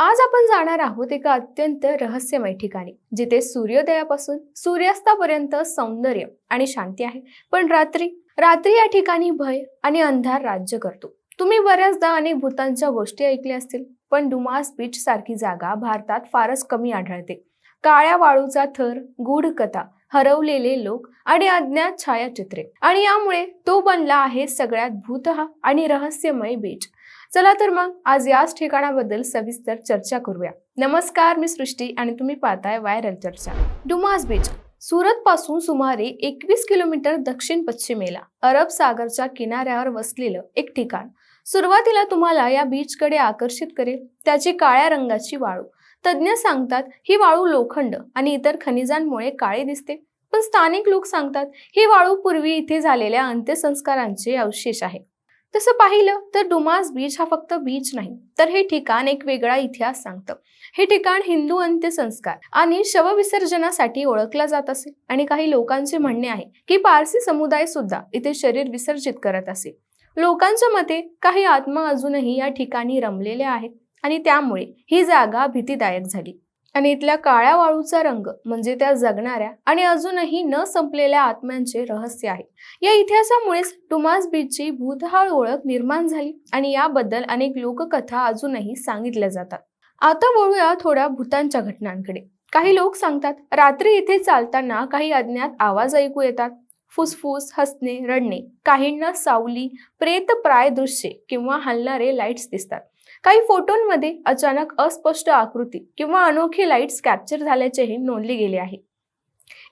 आज आपण जाणार आहोत एका अत्यंत रहस्यमय ठिकाणी जिथे सूर्योदयापासून सूर्यास्तापर्यंत सौंदर्य आणि शांती आहे. पण रात्री रात्री या ठिकाणी भय आणि अंधार राज्य करतो. तुम्ही बऱ्याचदा अनेक भूतांच्या गोष्टी ऐकल्या असतील पण डुमास बीच सारखी जागा भारतात फारच कमी आढळते. काळ्या वाळूचा थर गूढ कथा हरवलेले लोक आणि अज्ञात छायाचित्रे. आणि यामुळे तो बनला आहे सगळ्यात भूतहा आणि रहस्यमय बीच. चला तर मग आज याच ठिकाणाबद्दल सविस्तर चर्चा करूया. नमस्कार मी सृष्टी आणि तुम्ही पाहताय व्हायरल चर्चा. डुमास बीच सुरत पासून सुमारे एकवीस किलोमीटर दक्षिण पश्चिमेला अरब सागरच्या किनाऱ्यावर वसलेलं एक ठिकाण. सुरुवातीला तुम्हाला या बीचकडे आकर्षित करेल त्याची काळ्या रंगाची वाळू. तज्ज्ञ सांगतात ही वाळू लोखंड आणि इतर खनिजांमुळे काळे दिसते. पण स्थानिक लोक सांगतात ही वाळू पूर्वी इथे झालेल्या अंत्यसंस्कारांचे अवशेष आहे. तसं पाहिलं तर डुमास बीच हा फक्त बीच नाही तर हे ठिकाण एक वेगळा इतिहास सांगतं. हे ठिकाण हिंदू अंत्यसंस्कार आणि शवविसर्जनासाठी ओळखला जात असे आणि काही लोकांचे म्हणणे आहे की पारसी समुदाय सुद्धा इथे शरीर विसर्जित करत असे. लोकांच्या मते काही आत्मा अजूनही या ठिकाणी रमलेल्या आहेत आणि त्यामुळे ही जागा भीतीदायक झाली. आणि इथल्या काळ्या वाळूचा रंग म्हणजे त्या जगणाऱ्या आणि अजूनही न संपलेल्या आत्म्यांचे रहस्य आहे. या इतिहासामुळेच टुमास बीचची भूतहाळ ओळख निर्माण झाली आणि याबद्दल अनेक लोककथा अजूनही सांगितल्या जातात. आता वळूया थोड्या भूतांच्या घटनांकडे. काही लोक सांगतात रात्री इथे चालताना काही अज्ञात आवाज ऐकू येतात. फुसफुस हसणे रडणे काहींना सावली प्रेतप्राय दृश्ये किंवा हलणारे लाईट्स दिसतात. काही फोटोंमध्ये अचानक अस्पष्ट आकृती किंवा अनोखी लाईट्स कॅप्चर झाल्याचेही नोंदले गेले आहे.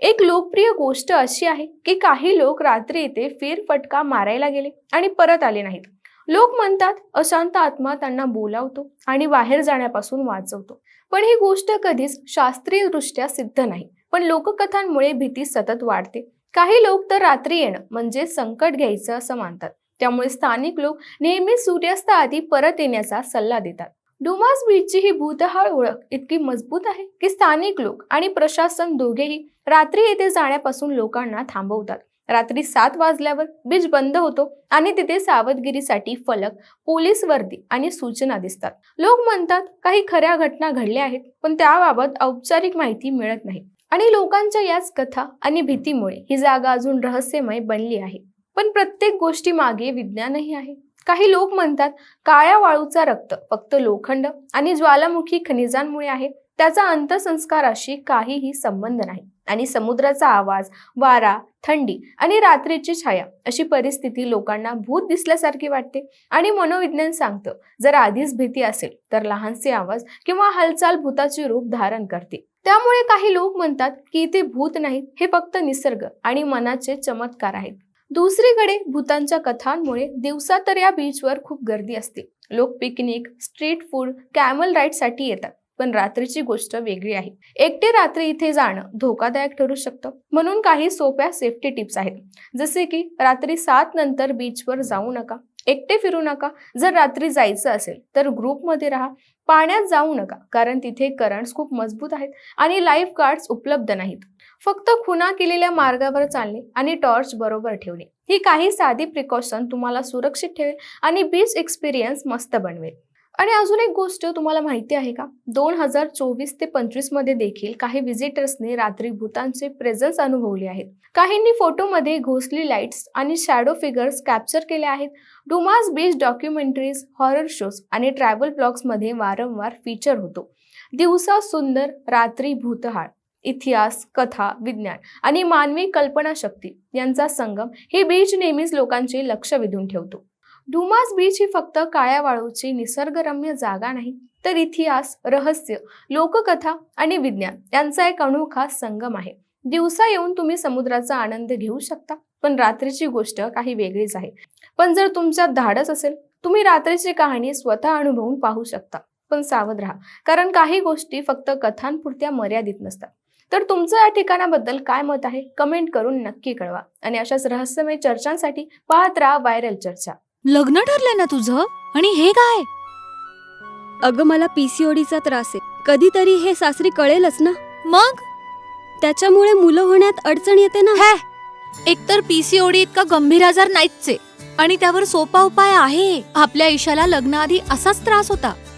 एक लोकप्रिय गोष्ट अशी आहे की काही लोक रात्री इथे फेरफटका मारायला गेले आणि परत आले नाहीत. लोक म्हणतात अशांत आत्मा त्यांना बोलावतो आणि बाहेर जाण्यापासून वाचवतो. पण ही गोष्ट कधीच शास्त्रीय दृष्ट्या सिद्ध नाही. पण लोककथांमुळे भीती सतत वाढते. काही लोक तर रात्री येणं म्हणजे संकट घ्यायचं असं मानतात. त्यामुळे स्थानिक लोक नेहमी सूर्यास्ताआधी परत येण्याचा सल्ला देतात. डुमास बीचची ही भूतहाळ ओळख इतकी मजबूत आहे की स्थानिक लोक आणि प्रशासन दोघेही रात्री येथे जाण्यापासून लोकांना थांबवतात. रात्री सात वाजल्यावर बीच बंद होतो आणि तिथे सावधगिरीसाठी फलक पोलीस वर्दी आणि सूचना दिसतात. लोक म्हणतात काही खऱ्या घटना घडल्या आहेत पण त्याबाबत औपचारिक माहिती मिळत नाही. आणि लोकांच्या याच कथा आणि भीतीमुळे ही जागा अजून रहस्यमय बनली आहे. पण प्रत्येक गोष्टी मागे विज्ञानही आहे. काही लोक म्हणतात काळ्या वाळूचा रक्त फक्त लोखंड आणि ज्वालामुखी खनिजांमुळे आहे. त्याचा अंतसंस्काराशी काहीही संबंध नाही. आणि समुद्राचा आवाज वारा थंडी आणि रात्रीची छाया अशी परिस्थिती लोकांना भूत दिसल्यासारखी वाटते. आणि मनोविज्ञान सांगतं जर आधीच भीती असेल तर लहानसे आवाज किंवा हालचाल भूताचे रूप धारण करते. त्यामुळे काही लोक म्हणतात की इथे भूत नाहीत हे फक्त निसर्ग आणि मनाचे चमत्कार आहेत. दुसरीकडे भूतांच्या कथांमुळे दिवसा तर या बीचवर खूप गर्दी असते. लोक पिकनिक स्ट्रीट फूड कॅमल राईडसाठी येतात. पण रात्रीची गोष्ट वेगळी आहे. एकटे रात्री इथे जाणं धोकादायक ठरू शकतं. म्हणून काही सोप्या सेफ्टी टिप्स आहेत. जसे की रात्री सात नंतर बीचवर जाऊ नका. एकटे फिरू नका. जर रात्री जायचं असेल तर ग्रुपमध्ये राहा. पाण्यात जाऊ नका. कारण तिथे करंट्स खूप मजबूत आहेत आणि लाईफ गार्ड्स उपलब्ध नाहीत. फक्त खुना केलेल्या मार्गावर चालणे आणि टॉर्च बरोबर ठेवणे ही काही साधी प्रिकॉशन तुम्हाला सुरक्षित ठेवेल आणि बीच एक्सपिरियन्स मस्त बनवेल. आणि अजून एक गोष्ट तुम्हाला माहिती आहे का? दोन हजार चोवीस ते पंचवीसमध्ये देखील काही व्हिजिटर्सने रात्री भूतांचे प्रेझन्स अनुभवले आहेत. काहींनी फोटोमध्ये घोसली लाईट्स आणि शॅडो फिगर्स कॅप्चर केले आहेत. Dumas beach documentaries horror shows आणि ट्रॅव्हल ब्लॉग्समध्ये वारंवार फीचर होतो. दिवसा सुंदर रात्री भूतहाळ इतिहास कथा विज्ञान आणि मानवी कल्पनाशक्ती यांचा संगम हे बीच नेहमीच लोकांचे लक्ष वेधून ठेवतो. डुमास बीच ही फक्त काळ्या वाळूची निसर्गरम्य जागा नाही तर इतिहास रहस्य लोककथा आणि विज्ञान यांचा एक अनोखा संगम आहे. दिवसा येऊन तुम्ही समुद्राचा आनंद घेऊ शकता पण रात्रीची गोष्ट काही वेगळीच आहे. पण जर तुमच्यात धाडस असेल तुम्ही रात्रीची कहाणी स्वतः अनुभवून पाहू शकता. पण सावध राहा कारण काही गोष्टी फक्त कथांपुरत्या मर्यादित नसतात. तर तुमचं या ठिकाणाबद्दल काय मत आहे? कमेंट करून नक्की कळवा. आणि अशाच रहस्यमय चर्चांसाठी पाहत राहा व्हायरल चर्चा. लग्न ठरलंय ना तुझं? आणि हे काय? अगं मला पीसीओडीचा त्रास आहे. कधीतरी हे सासरी कळेलच ना? मग? त्याच्यामुळे मुलं होण्यात अडचण येते ना? हे! एकतर पीसीओडी इतका गंभीर आजार नाहीच आहे आणि त्यावर सोपा उपाय आहे. आपल्या ईशाला लग्नाआधी असाच त्रास होता.